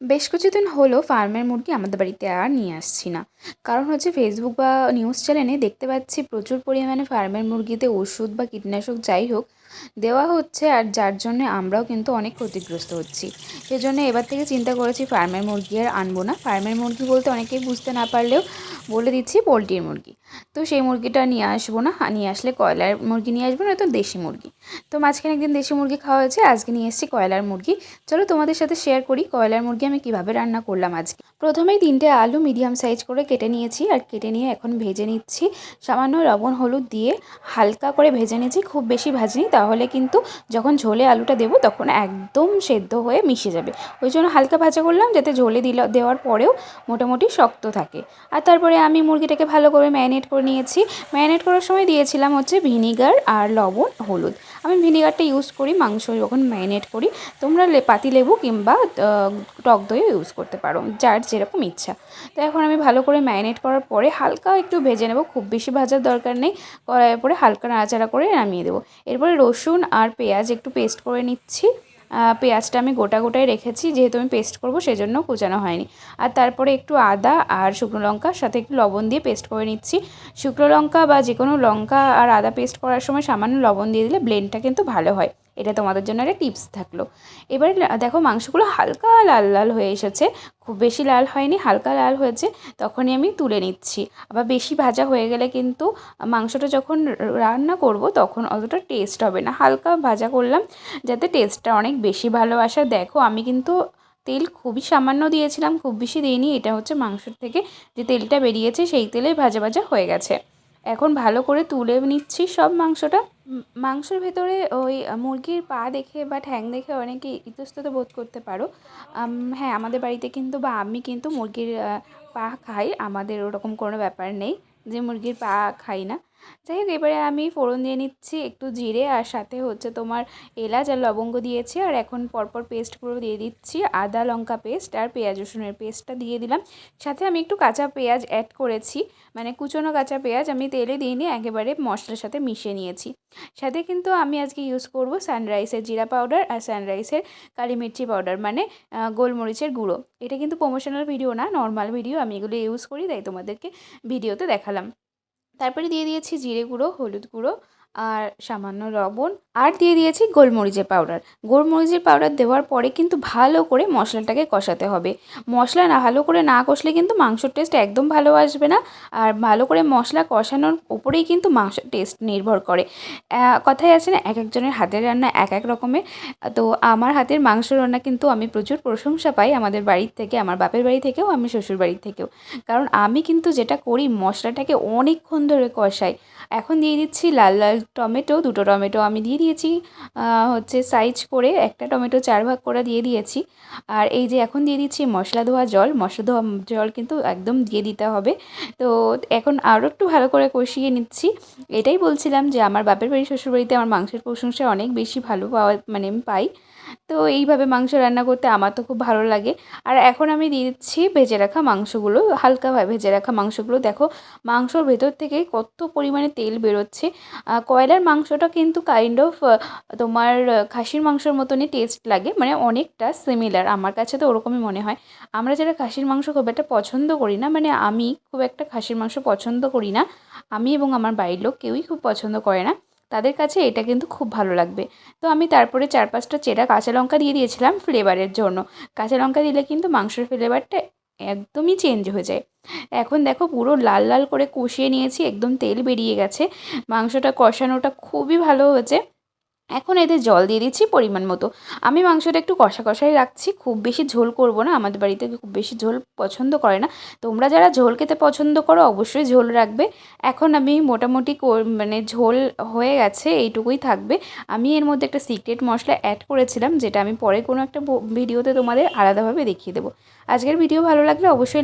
বেশ কিছুদিন হলো ফার্মের মুরগি আমাদের বাড়িতে আর নিয়ে আসছি না। কারণ হচ্ছে ফেসবুক বা নিউজ চ্যানেলে দেখতে পাচ্ছি প্রচুর পরিমাণে ফার্মের মুরগিতে ওষুধ বা কীটনাশক যাই হোক দেওয়া হচ্ছে আর যার জন্য আমরাও কিন্তু অনেক ক্ষতিগ্রস্ত হচ্ছি। সেজন্য এবার থেকে চিন্তা করেছি ফার্মের মুরগি আর আনব না। ফার্মের মুরগি বলতে অনেকেই বুঝতে না পারলেও বলে দিচ্ছি পোলট্রির মুরগি। তো সেই মুরগিটা নিয়ে আসব না। নিয়ে আসলে কয়লার মুরগি নিয়ে আসব না তো দেশি মুরগি। তো মাঝখানে একদিন দেশি মুরগি খাওয়া হয়েছে, আজকে নিয়ে এসেছি কয়লার মুরগি। চলো তোমাদের সাথে শেয়ার করি কয়লার মুরগি আমি কীভাবে রান্না করলাম আজকে? প্রথমেই তিনটে আলু মিডিয়াম সাইজ করে কেটে নিয়েছি আর কেটে নিয়ে এখন ভেজে নিচ্ছি। সামান্য লবণ, হলুদ দিয়ে হালকা করে ভেজে নিয়েছি, খুব বেশি ভাজিনি। তাহলে কিন্তু যখন ঝোলে আলুটা দেবো, তখন একদম সেদ্ধ হয়ে মিশে যাবে। ওই জন্য হালকা ভাজা করলাম, যাতে ঝোলে দিল, দেওয়ার পরেও মোটামুটি শক্ত থাকে। আর তারপরে আমি মুরগিটাকে ভালো করে ম্যারিনেট করে নিয়েছি। ম্যারিনেট করার সময় দিয়েছিলাম হচ্ছে ভিনিগার আর লবণ, হলুদ। আমি ভিনিগারটা ইউজ করি, মাংস যখন ম্যারিনেট করি, তোমরা পাতি লেবু কিংবা টক দইও ইউজ করতে পারো, যার যেরকম ইচ্ছা। তো এখন আমি ভালো করে ম্যারিনেট করার পরে হালকা একটু ভেজে নেব, খুব বেশি ভাজার দরকার নেই। কড়াইয়ের পরে হালকা নাড়াচাড়া করে নামিয়ে দেবো। এরপরে রসুন আর পেঁয়াজ একটু পেস্ট করে নিচ্ছি। পেঁয়াজটা আমি গোটা গোটাই রেখেছি, যেহেতু আমি পেস্ট করব সেজন্য কুচানো হয়নি। আর তারপরে একটু আদা আর শুকনো লঙ্কার সাথে একটু লবণ দিয়ে পেস্ট করে নিচ্ছি। শুকনো লঙ্কা বা যে কোনো লঙ্কা আর আদা পেস্ট করার সময় সামান্য লবণ দিয়ে দিলে ব্লেন্ডটা কিন্তু ভালো হয়। এটা তোমাদের জন্য একটা টিপস থাকল। এবারে দেখো মাংসগুলো হালকা লাল লাল হয়ে এসেছে। খুব বেশি লাল হয়নি, হালকা লাল হয়েছে, তখনই আমি তুলে নিচ্ছি। আবার বেশি ভাজা হয়ে গেলে কিন্তু মাংসটা যখন রান্না করব তখন অতটা টেস্ট হবে না। হালকা ভাজা করলাম, যাতে টেস্টটা অনেক বেশি ভালো আসে। দেখো আমি কিন্তু তেল খুবই সামান্য দিয়েছিলাম, খুব বেশি দিইনি। এটা হচ্ছে মাংসর থেকে যে তেলটা বেরিয়েছে সেই তেলেই ভাজা ভাজা হয়ে গেছে। এখন ভালো করে তুলে নিচ্ছি সব মাংসটা। মাংসের ভেতরে ওই মুরগির পা দেখে বা ঠ্যাং দেখে অনেকে ইতস্তত বোধ করতে পারো। হ্যাঁ আমাদের বাড়িতে কিন্তু বা আমি কিন্তু মুরগির পা খাই, আমাদের ওরকম কোনো ব্যাপার নেই যে মুরগির পা খাই না। যাই হোক, এবারে আমি ফোড়ন দিয়ে নিচ্ছি একটু জিরে আর সাথে হচ্ছে তোমার এলাচ আর লবঙ্গ দিয়েছি আর এখন পরপর পেস্টগুলো দিয়ে দিচ্ছি আদা লঙ্কা পেস্ট আর পেঁয়াজ রসুনের পেস্টটা দিয়ে দিলাম। সাথে আমি একটু কাঁচা পেঁয়াজ অ্যাড করেছি মানে কুচনো কাঁচা পেঁয়াজ আমি তেলে দিইনি, একেবারে মশলার সাথে মিশিয়ে নিয়েছি। সাথে কিন্তু আমি আজকে ইউজ করব সানরাইসের জিরা পাউডার আর সানরাইসের কালি মির্চি পাউডার মানে গোলমরিচের গুঁড়ো। এটা কিন্তু প্রমোশনাল ভিডিও না নর্মাল ভিডিও আমি এগুলো ইউজ করি, তাই তোমাদেরকে ভিডিওতে দেখালাম। তারপরে দিয়ে দিয়েছি জিরে গুঁড়ো হলুদ গুঁড়ো আর সামান্য লবণ, আর দিয়ে দিয়েছি গোলমরিচের পাউডার গোলমরিচের পাউডার দেওয়ার পরে কিন্তু ভালো করে মশলাটাকে কষাতে হবে। মশলা না, ভালো করে না কষলে কিন্তু মাংসর টেস্ট একদম ভালো আসবে না। আর ভালো করে মশলা কষানোর উপরেই কিন্তু মাংসের টেস্ট নির্ভর করে। কথাই আছে না, এক একজনের হাতের রান্না এক এক রকমের। তো আমার হাতের মাংস রান্না কিন্তু আমি প্রচুর প্রশংসা পাই আমাদের বাড়ির থেকে, আমার বাপের বাড়ি থেকেও, আমি শ্বশুর বাড়ির থেকেও। কারণ আমি কিন্তু যেটা করি, মশলাটাকে অনেকক্ষণ ধরে কষাই। এখন দিয়ে দিচ্ছি লাল লাল টমেটো, দুটো টমেটো আমি দিয়ে দিয়েছি। হচ্ছে সাইজ করে একটা টমেটো চার ভাগ করে দিয়ে দিয়েছি। আর এই যে এখন দিয়ে দিচ্ছি মশলা ধোয়া জল, মশলা ধোয়া জল কিন্তু একদম দিয়ে দিতে হবে। তো এখন আরও একটু ভালো করে কষিয়ে নিচ্ছি। এটাই বলছিলাম যে আমার বাপের বাড়ি, শ্বশুরবাড়িতে আমার মাংসের প্রশংসা অনেক বেশি ভালো পাওয়া মানে আমি পাই। তো এইভাবে মাংস রান্না করতে আমার তো খুব ভালো লাগে। আর এখন আমি দিয়ে দিচ্ছি ভেজে রাখা মাংসগুলো হালকাভাবে ভেজে রাখা মাংসগুলো। দেখো মাংসর ভেতর থেকে কত পরিমাণে তেল বেরোচ্ছে। কয়লার মাংসটা কিন্তু কাইন্ড অফ তোমার খাসির মাংসর মতনই টেস্ট লাগে মানে অনেকটা সিমিলার আমার কাছে তো ওরকমই মনে হয়। আমরা যারা খাসির মাংস খুব একটা পছন্দ করি না মানে আমি খুব একটা খাসির মাংস পছন্দ করি না, আমি এবং আমার বাড়ির লোক কেউই খুব পছন্দ করে না, তাদের কাছে এটা কিন্তু খুব ভালো লাগবে। তো আমি তারপরে চার পাঁচটা চেরা কাঁচা লঙ্কা দিয়ে দিয়েছিলাম ফ্লেভারের জন্য। কাঁচা লঙ্কা দিলে কিন্তু মাংসের ফ্লেভারটা একদমই চেঞ্জ হয়ে যায়। এখন দেখো পুরো লাল লাল করে কষিয়ে নিয়েছি, একদম তেল বেরিয়ে গেছে। মাংসটা কষানোটা খুবই ভালো হয়েছে। এখন এতে জল দিয়ে দিচ্ছি পরিমাণ মতো। আমি মাংসটা একটু কষা কষাই রাখছি, খুব বেশি ঝোল করব না, আমাদের বাড়িতে খুব বেশি ঝোল পছন্দ করে না। তোমরা যারা ঝোল খেতে পছন্দ করো, অবশ্যই ঝোল রাখবে। এখন আমি মোটামুটি মানে ঝোল হয়ে গেছে, এইটুকুই থাকবে। আমি এর মধ্যে একটা সিক্রেট মশলা অ্যাড করেছিলাম, যেটা আমি পরে কোনো একটা ভিডিওতে তোমাদের আলাদাভাবে দেখিয়ে দেবো। আজকের ভিডিও ভালো লাগলে অবশ্যই